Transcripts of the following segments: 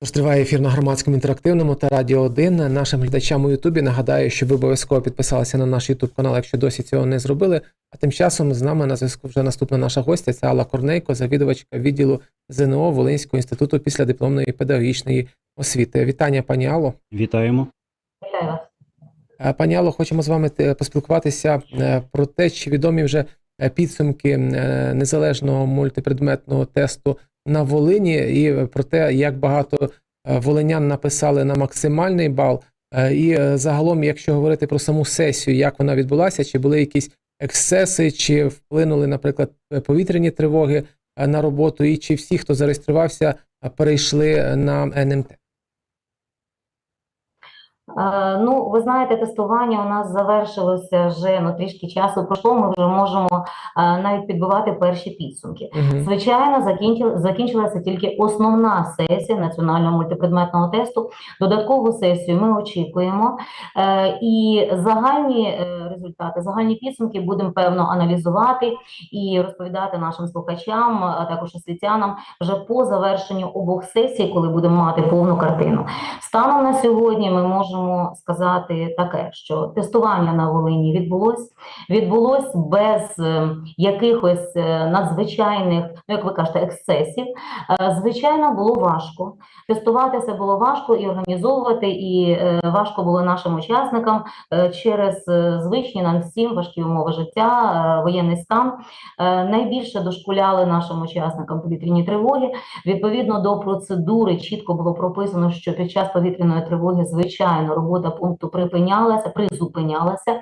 Тож триває ефір на громадському інтерактивному та Радіо 1. Нашим глядачам у Ютубі нагадаю, що ви обов'язково підписалися на наш Ютуб канал, якщо досі цього не зробили. А тим часом з нами на зв'язку вже наступна наша гостя це Алла Корнейко, завідувачка відділу ЗНО Волинського інституту післядипломної педагогічної освіти. Вітання, пані Алло. Вітаємо. Вітаю вас. Пані Алло, хочемо з вами е, поспілкуватися е, про те, чи відомі вже е, підсумки незалежного мультипредметного тесту на Волині, і про те, як багато е, волинян написали на максимальний бал. Е, І е, загалом, якщо говорити про саму сесію, як вона відбулася, чи були якісь ексцеси, чи вплинули, наприклад, повітряні тривоги на роботу, і чи всі, хто зареєструвався, перейшли на НМТ? Е, Ну, ви знаєте, тестування у нас завершилося вже ну, трішки часу пройшло. Ми вже можемо е, навіть підбивати перші підсумки. Мгм. Звичайно, закінчила, закінчилася тільки основна сесія національного мультипредметного тесту. Додаткову сесію ми очікуємо. Е, І загальні результати, загальні підсумки будемо певно аналізувати і розповідати нашим слухачам, а також освітянам вже по завершенню обох сесій, коли будемо мати повну картину. Станом на сьогодні ми можемо сказати таке, що тестування на Волині відбулось, відбулось без е, якихось е, надзвичайних, ну як ви кажете, ексцесів. Е, Звичайно, було важко. Тестуватися було важко і організовувати, і важко було нашим учасникам через звичні нам всім важкі умови життя, воєнний стан. Найбільше дошкуляли нашим учасникам повітряні тривоги. Відповідно до процедури чітко було прописано, що під час повітряної тривоги, звичайно, робота пункту припинялася, призупинялася.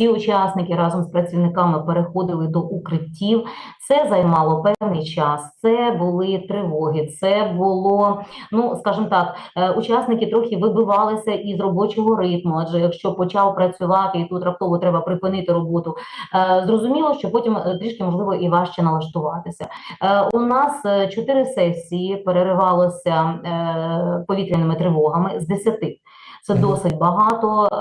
Всі учасники разом з працівниками переходили до укриттів. Це займало певний час. Це були тривоги. Це було, ну скажімо так, е, учасники трохи вибивалися із робочого ритму. Адже якщо почав працювати і тут раптово треба припинити роботу, е, зрозуміло, що потім е, трішки можливо і важче налаштуватися. У нас чотири сесії переривалося повітряними тривогами з десяти. Це досить багато. Е,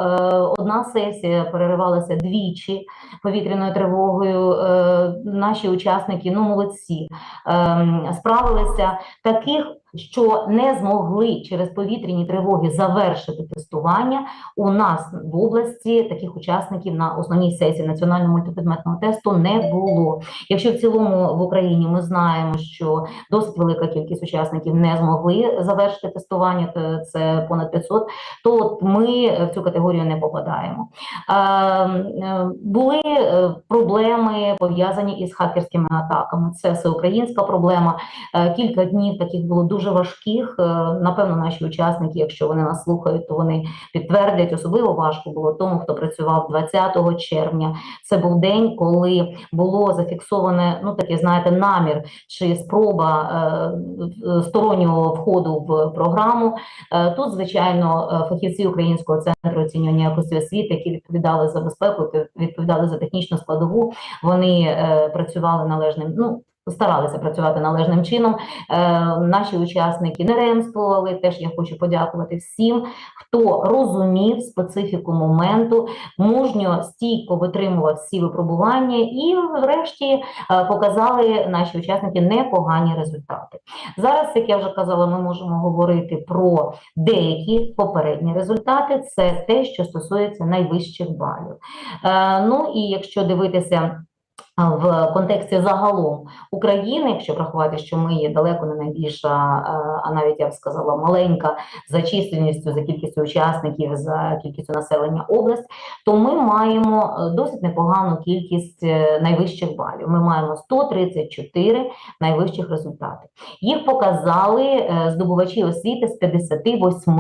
Одна сесія переривалася двічі повітряною тривогою. Е, Наші учасники, ну молодці, ем, справилися таких. Що не змогли через повітряні тривоги завершити тестування, у нас в області таких учасників на основній сесії національного мультипредметного тесту не було. Якщо в цілому в Україні ми знаємо, що досить велика кількість учасників не змогли завершити тестування, то це понад 500, то от ми в цю категорію не попадаємо. Е, е, Були е, проблеми пов'язані із хакерськими атаками. Це всеукраїнська проблема. Кілька днів таких було дуже важких. Е, Напевно, наші учасники, якщо вони нас слухають, то вони підтвердять. Особливо важко було тому, хто працював 20 червня. Це був день, коли було зафіксоване, ну таке, знаєте, намір чи спроба е, стороннього входу в програму. Е, Тут, звичайно, е, фахівці Українського центру оцінювання якості освіти, які відповідали за безпеку, відповідали за технічну складову, вони е, працювали належним. Ну старалися працювати належним чином. Е, Наші учасники не ремствували. Теж я хочу подякувати всім, хто розумів специфіку моменту, мужньо стійко витримував всі випробування, і, врешті, е, показали наші учасники непогані результати. Зараз, як я вже казала, ми можемо говорити про деякі попередні результати. Це те, що стосується найвищих балів. Е, Ну і якщо дивитися. В контексті загалом України, якщо врахувати, що ми є далеко не найбільша, е, а навіть я б сказала, маленька за численністю, за кількістю учасників, за кількістю населення область, то ми маємо е, досить непогану кількість е, найвищих балів. Ми маємо 134 найвищих результати. Їх показали здобувачі освіти з 58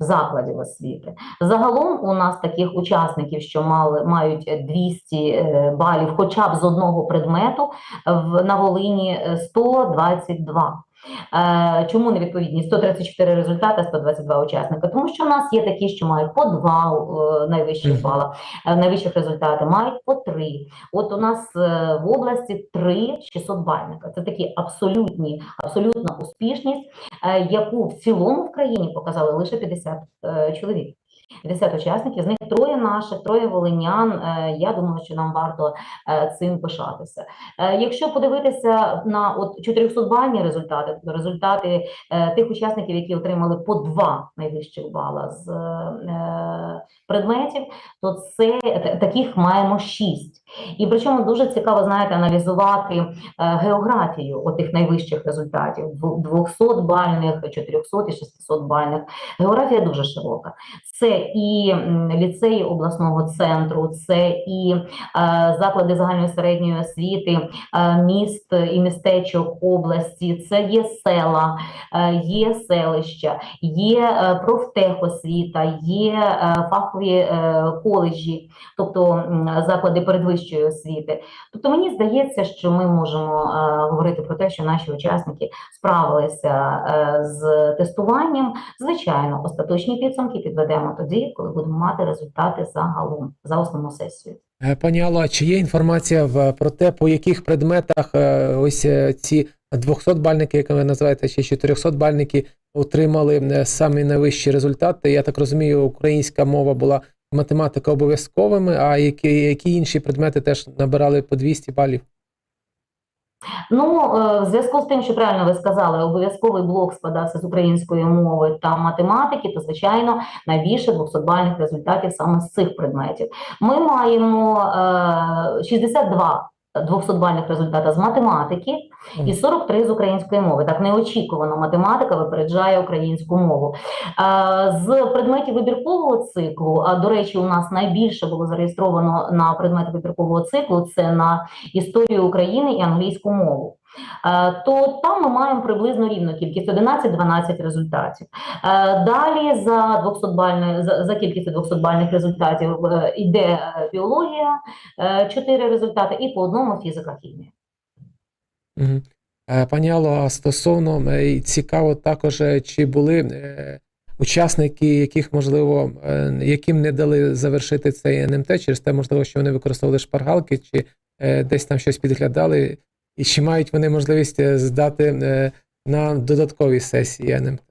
закладів освіти. Загалом у нас таких учасників, що мали мають 200 е, балів, хоча б з одного предмету, в на Волині е, 122. Чому невідповідні 134 результати, 122 учасника? Тому що в нас є такі, що мають по два е, найвищих бала, е, найвищих результати, мають по три. От у нас е, в області три 600 бальника. Це такі абсолютні, абсолютна успішність, яку в цілому в країні показали лише 50 е, чоловік. 50 учасників, з них троє наших, троє волинян. Е, Я думаю, що нам варто е, цим пишатися. Е, Якщо подивитися на от 400-бальні результати, тобто результати тих учасників, які отримали по два найвищих бала з предметів, то це таких маємо шість. І причому дуже цікаво, знаєте, аналізувати е, географію отих найвищих результатів 200-бальних, 400 і 600-бальних. Географія дуже широка. Це і ліцеї обласного центру, це і е, заклади загальної середньої освіти, е, міст і містечок області, це є села, є селища, є профтехосвіта, є фахові коледжі, тобто заклади передвищої освіти. Тобто мені здається, що ми можемо е, говорити про те, що наші учасники справилися е, з тестуванням. Звичайно, остаточні підсумки підведемо тоді, коли будемо мати результати загалом за основну сесію. Е, Пані Алло, а чи є інформація про те, по яких предметах ось ці 200-бальники, як ви називаєте, чи 400-бальники отримали самі найвищі результати? Я так розумію, українська мова була математика обов'язковими, а які, які інші предмети теж набирали по 200 балів? Ну, е, в зв'язку з тим, що правильно ви сказали, обов'язковий блок складався з української мови та математики, то звичайно найбільше 200-бальних результатів саме з цих предметів. Ми маємо е, 62 200-бальних результата з математики і 43 з української мови. Так неочікувано математика випереджає українську мову. Е, З предметів вибіркового циклу, а до речі, у нас найбільше було зареєстровано на предмети вибіркового циклу це на історію України і англійську мову. Е, То там ми маємо приблизно рівну кількість 11-12 результатів. Е, Далі за 200 бальних за, за кількістю 200 бальних результатів е, йде е, біологія, 4 результати, і по одному фізика хімія. Е, Пані Алло, стосовно е, цікаво також, е, чи були учасники, яких можливо, яким не дали завершити цей НМТ, через те, можливо, що вони використовували шпаргалки, чи десь там щось підглядали, і чи мають вони можливість здати на додаткові сесії НМТ?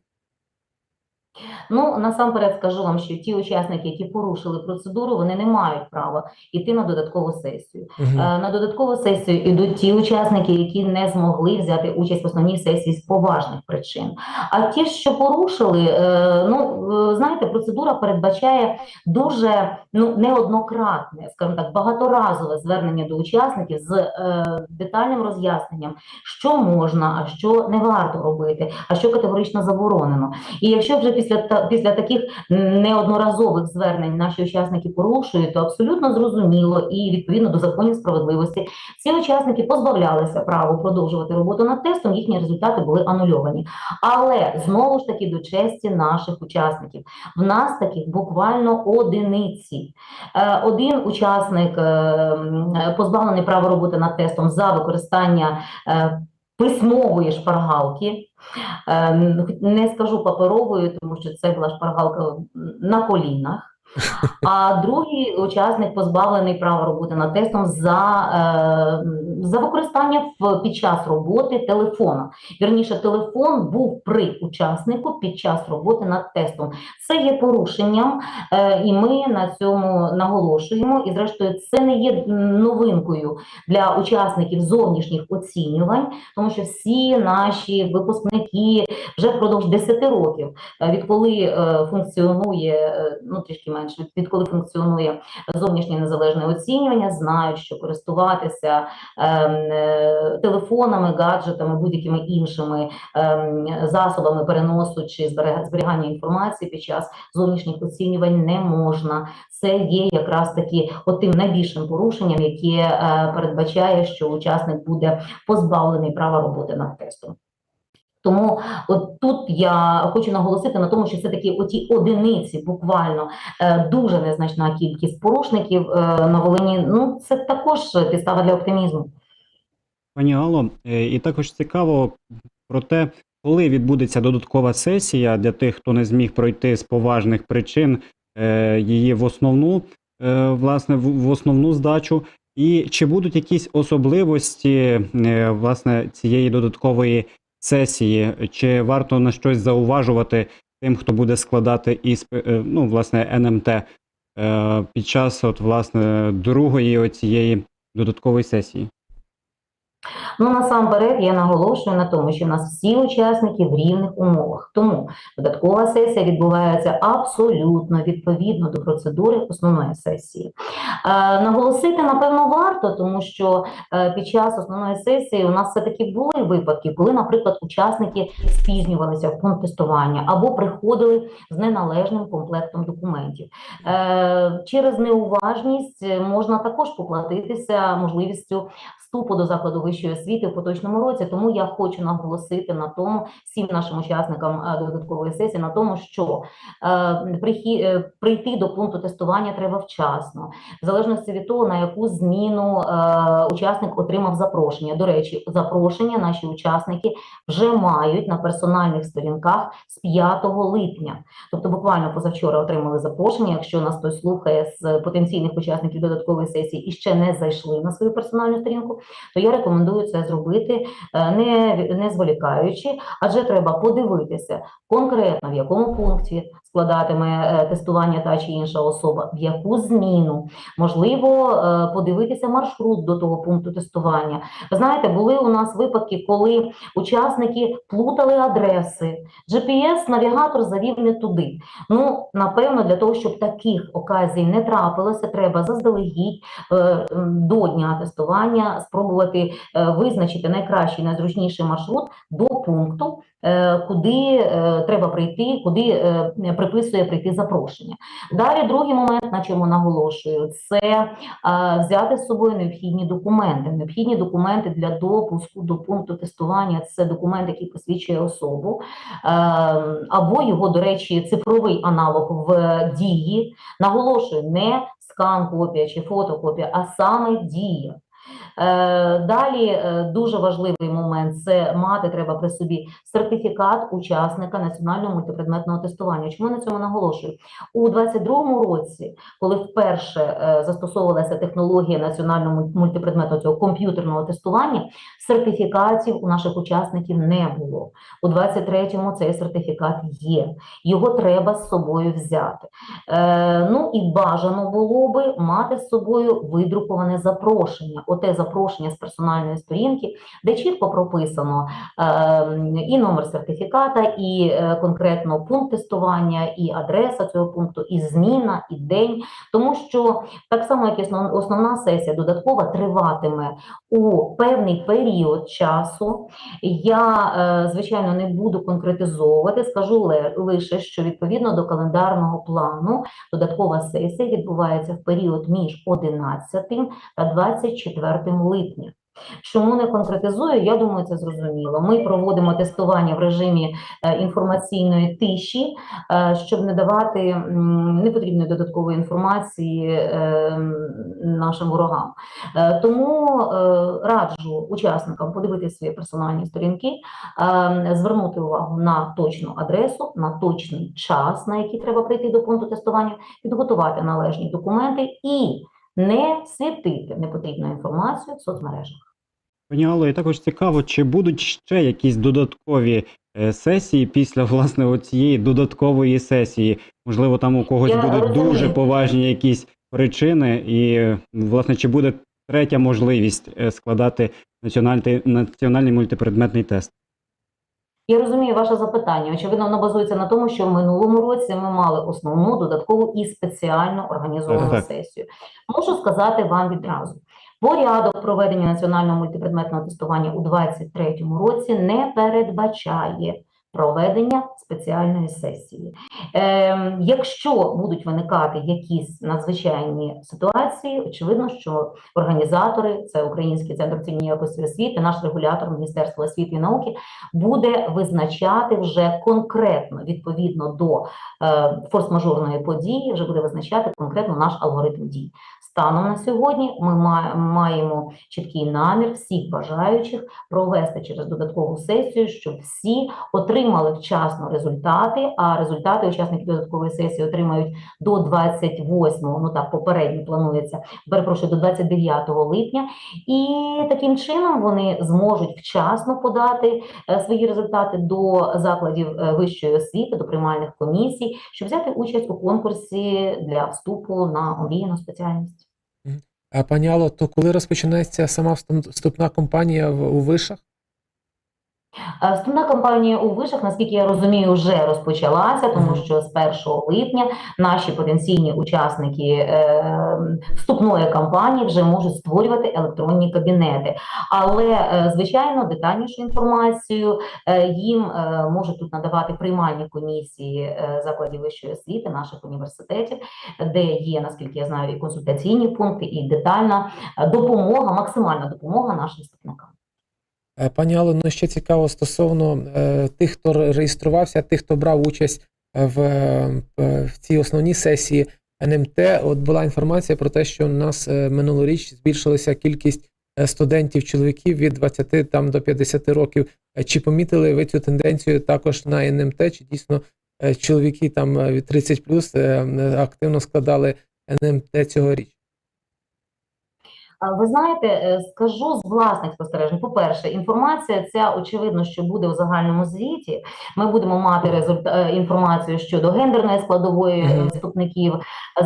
Ну, насамперед скажу вам, що ті учасники, які порушили процедуру, вони не мають права йти на додаткову сесію. Е, На додаткову сесію йдуть ті учасники, які не змогли взяти участь в основній сесії з поважних причин. А ті, що порушили, е, ну е, процедура передбачає дуже ну неоднократне, скажімо так, багаторазове звернення до учасників з е, детальним роз'ясненням, що можна, а що не варто робити, а що категорично заборонено. І якщо вже після та після таких неодноразових звернень наші учасники порушують, то абсолютно зрозуміло і відповідно до законів справедливості ці учасники позбавлялися права продовжувати роботу над тестом, їхні результати були анульовані. Але знову ж таки до честі наших учасників. В нас таких буквально одиниці. Е, Один учасник е, позбавлений права роботи над тестом за використання е, письмової шпаргалки. Не скажу паперовою, тому що це була шпаргалка на колінах. А другий учасник позбавлений права роботи над тестом за, е, за використання в, під час роботи телефона. Вірніше, телефон був при учаснику під час роботи над тестом. Це є порушенням, е, і ми на цьому наголошуємо. І, зрештою, це не є новинкою для учасників зовнішніх оцінювань, тому що всі наші випускники вже впродовж 10 років, е, відколи функціонує, ну трішки менше, відколи функціонує зовнішнє незалежне оцінювання, знають, що користуватися ем, е, телефонами, гаджетами, будь-якими іншими ем, засобами переносу чи зберігання інформації під час зовнішніх оцінювань не можна. Це є якраз таки отим найбільшим порушенням, яке е, передбачає, що учасник буде позбавлений права роботи над тестом. Тому от тут я хочу наголосити на тому, що все таки оті одиниці, буквально е, дуже незначна кількість порушників е, на Волині. Ну це також підстава для оптимізму. Пані Алло, е, і також цікаво про те, коли відбудеться додаткова сесія для тих, хто не зміг пройти з поважних причин її в основну, власне, в, основну здачу, і чи будуть якісь особливості власне цієї додаткової сесії, чи варто на щось зауважувати тим, хто буде складати іспи, е, ну, власне, НМТ е, під час от, власне, другої цієї додаткової сесії? Ну, насамперед, я наголошую на тому, що в нас всі учасники в рівних умовах. Тому додаткова сесія відбувається абсолютно відповідно до процедури основної сесії. Е, наголосити, напевно, варто, тому що е, під час основної сесії у нас все-таки були випадки, коли, наприклад, учасники спізнювалися в пункт тестування або приходили з неналежним комплектом документів. Е, через неуважність можна також поплатитися можливістю вступу до закладу вищої освіти в поточному році. Тому я хочу наголосити на тому всім нашим учасникам е, додаткової сесії на тому, що е, е, прийти до пункту тестування треба вчасно, в залежності від того, на яку зміну учасник отримав запрошення. До речі, запрошення наші учасники вже мають на персональних сторінках з 5 липня. Тобто, буквально позавчора отримали запрошення. Якщо нас хтось слухає з потенційних учасників додаткової сесії і ще не зайшли на свою персональну сторінку, то я рекомендую це зробити е, не, не зволікаючи, адже треба подивитися конкретно в якому пункті складатиме е, тестування та чи інша особа, в яку зміну, можливо, е, подивитися маршрут до того пункту тестування. Ви знаєте, були у нас випадки, коли учасники плутали адреси, GPS-навігатор завів не туди. Ну, напевно, для того, щоб таких оказій не трапилося, треба заздалегідь е, до дня тестування спробувати визначити найкращий, найзручніший маршрут до пункту, куди е, треба прийти, куди е, приписує прийти запрошення. Далі другий момент, на чому наголошую, це е, взяти з собою необхідні документи. Необхідні документи для допуску до пункту тестування це документ, який посвідчує особу, е, або його, до речі, цифровий аналог в дії. Наголошую, не скан копія чи фотокопія, а саме дія. Е, Далі е, дуже важливий момент це мати треба при собі сертифікат учасника національного мультипредметного тестування. Чому я на цьому наголошую? У 22-му році, коли вперше е, застосовувалася технологія національного мультипредметного цього комп'ютерного тестування, сертифікатів у наших учасників не було. У 23-му цей сертифікат є. Його треба з собою взяти. Ну і бажано було би мати з собою видруковане запрошення. Оте запрошення з персональної сторінки, де чітко прописано е, і номер сертифіката, і е, конкретно пункт тестування, і адреса цього пункту, і зміна, і день. Тому що так само, як і основна сесія додаткова триватиме у певний період часу. Я, е, звичайно, не буду конкретизовувати, скажу лише, що відповідно до календарного плану додаткова сесія відбувається в період між 11 та 24 липня. Чому не конкретизую? Я думаю, це зрозуміло. Ми проводимо тестування в режимі е, інформаційної тиші, е, щоб не давати непотрібної додаткової інформації е, нашим ворогам. Е, Тому раджу учасникам подивитися свої персональні сторінки, е, звернути увагу на точну адресу, на точний час, на який треба прийти до пункту тестування, підготувати належні документи і не світити непотрібну інформацію в соцмережах. Пані Алло, і також цікаво, чи будуть ще якісь додаткові е, сесії після власне цієї додаткової сесії? Можливо, там у когось Я будуть розумію. дуже поважні якісь причини, і власне чи буде третя можливість е, складати національний, національний мультипредметний тест? Я розумію ваше запитання. Очевидно, воно базується на тому, що в минулому році ми мали основну додаткову і спеціально організовану Так. сесію. Можу сказати вам відразу. Порядок проведення національного мультипредметного тестування у 2023 році не передбачає проведення спеціальної сесії. Ем, якщо будуть виникати якісь надзвичайні ситуації, очевидно, що організатори, це Український центр цінної якості освіти, наш регулятор Міністерство освіти і науки, буде визначати вже конкретно відповідно до е, форс-мажорної події, вже буде визначати конкретно наш алгоритм дій. Станом на сьогодні ми маємо чіткий намір всіх бажаючих провести через додаткову сесію, щоб всі отримали отримали вчасно результати, а результати учасники додаткової сесії отримають до 28, ну так, попередньо планується, перепрошую, до 29 липня. І таким чином вони зможуть вчасно подати е, свої результати до закладів е, вищої освіти, до приймальних комісій, щоб взяти участь у конкурсі для вступу на омріяну спеціальність. А пані Алло, то коли розпочинається сама вступ- вступна кампанія у вишах? Е, Вступна кампанія у вишах, наскільки я розумію, вже розпочалася, тому що з 1 липня наші потенційні учасники е, вступної кампанії вже можуть створювати електронні кабінети. Але, е, звичайно, детальнішу інформацію їм можуть тут надавати приймальні комісії закладів вищої освіти, наших університетів, де є, наскільки я знаю, і консультаційні пункти, і детальна допомога, максимальна допомога нашим вступникам. Е, Пані Алло, ну ще цікаво стосовно е, тих, хто реєструвався, тих, хто брав участь в, е, в цій основній сесії НМТ. От була інформація про те, що у нас минулоріч збільшилася кількість е, студентів, чоловіків від 20 там, до 50 років. Чи помітили ви цю тенденцію також на НМТ? Чи дійсно чоловіки там від 30 плюс активно складали НМТ цьогоріч? Ви знаєте, е, скажу з власних спостережень. По-перше, інформація ця очевидно, що буде у загальному звіті. Ми будемо мати результа... е, інформацію щодо гендерної складової е, вступників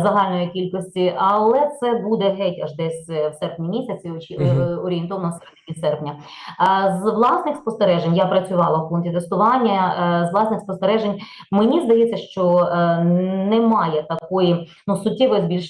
загальної кількості, але це буде геть аж десь в серпні місяці, очі- орієнтовно в середині серпня. З власних спостережень я працювала в пункті тестування. З власних спостережень мені здається, що немає такої ну суттєвої збільш...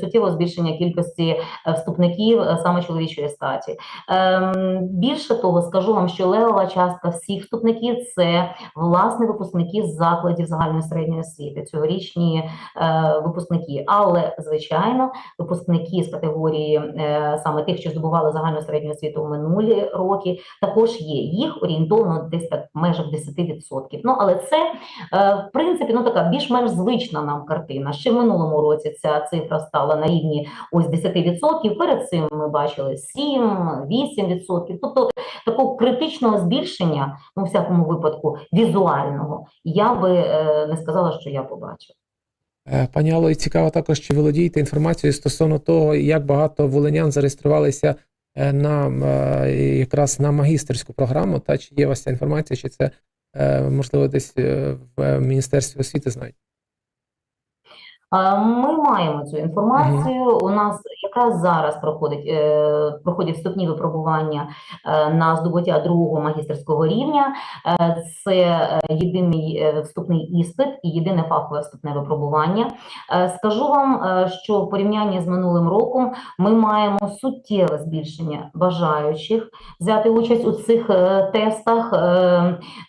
суттєвого збільшення кількості вступників е, саме чоловічої статі. Ем, більше того, скажу вам, що левова частка всіх вступників це власне випускники з закладів загальної середньої освіти, цьогорічні е, випускники. Але звичайно, випускники з категорії е, саме тих, що здобували загальну середню освіту в минулі роки, також є. Їх орієнтовно десь так в межах 10%. Ну але це в принципі ну така більш-менш звична нам картина. Ще в минулому році ця цифра стала на рівні ось 10%. Перед цим ми бачили 7-8%. Тобто такого критичного збільшення, ну, в всякому випадку, візуального, я би е, не сказала, що я побачила. Е, Пані Алло, і цікаво також, чи володієте інформацією стосовно того, як багато волинян зареєструвалися е, на якраз на магістерську програму, та чи є у вас ця інформація, чи це можливо десь в Міністерстві освіти знають? Ми маємо цю інформацію. У нас якраз зараз проходить е, проходять вступні випробування е, на здобуття другого магістерського рівня. Е, Це єдиний вступний іспит і єдине фахове вступне випробування. Скажу вам, що в порівнянні з минулим роком ми маємо суттєве збільшення бажаючих взяти участь у цих тестах.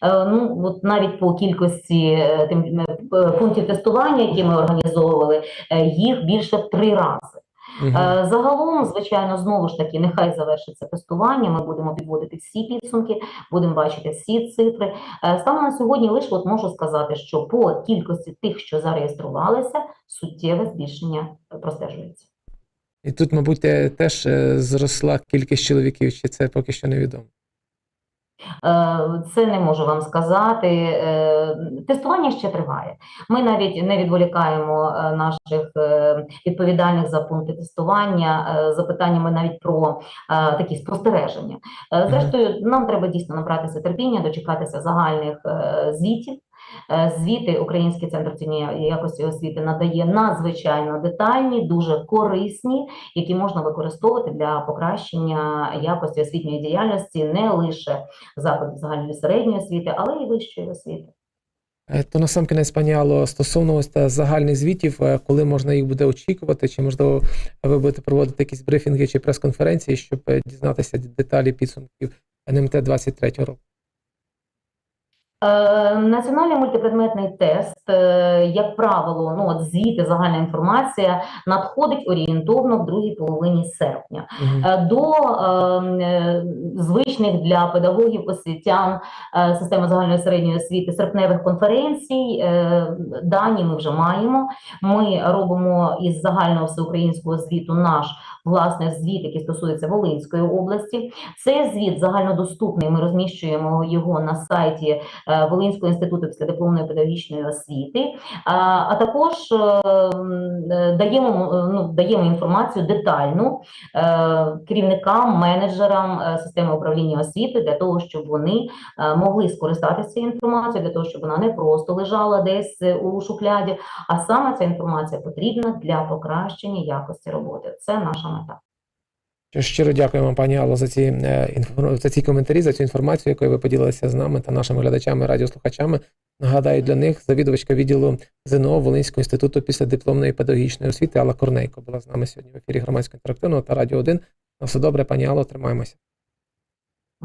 Ну, от навіть по кількості тим, пунктів тестування, які ми організовували, е, їх більше три рази. Е, Загалом, звичайно, знову ж таки, нехай завершиться тестування. Ми будемо підводити всі підсумки, будемо бачити всі цифри. Е, Станом на сьогодні лише от можу сказати, що по кількості тих, що зареєструвалися, суттєве збільшення простежується. І тут, мабуть, теж е, зросла кількість чоловіків, чи це поки що невідомо. Е, Це не можу вам сказати. Е, Тестування ще триває. Ми навіть не відволікаємо е, наших відповідальних за пункти тестування запитаннями навіть про такі спостереження. Зрештою, нам треба дійсно набратися терпіння, дочекатися загальних звітів. Е, Звіти Український центр оцінювання якості освіти надає надзвичайно детальні, дуже корисні, які можна використовувати для покращення якості освітньої діяльності не лише закладів загальної середньої освіти, але й вищої освіти. Е, То насамкінець, пані Алло, стосовно ось та загальних звітів, е, коли можна їх буде очікувати, чи можливо ви будете проводити якісь брифінги чи прес-конференції, щоб дізнатися деталі підсумків НМТ 23 року? Е, Національний мультипредметний тест, е, як правило, ну от звіти, загальна інформація надходить орієнтовно в другій половині серпня. Е, До ем, е, звичних для педагогів, освітян е, системи загальної середньої освіти серпневих конференцій е, дані ми вже маємо. Ми робимо із загального всеукраїнського звіту наш власне звіт, який стосується Волинської області. Цей звіт загальнодоступний. Ми розміщуємо його на сайті Волинського інституту післядипломної педагогічної освіти, а, також е, е, даємо, е, ну, даємо інформацію детальну е, керівникам, менеджерам е, системи управління освіти для того, щоб вони е, могли скористатися цією інформацією, для того, щоб вона не просто лежала десь е, у шухляді, а саме ця інформація потрібна для покращення якості роботи. Це наша мета. Щиро дякуємо, пані Алло, за ці е, за ці коментарі, за цю інформацію, якою ви поділилися з нами та нашими глядачами, радіослухачами. Нагадаю, для них завідувачка відділу ЗНО Волинського інституту після дипломної педагогічної освіти Алла Корнейко була з нами сьогодні в ефірі громадського інтерактивного та радіо 1. На все добре, пані Алло, тримаємося.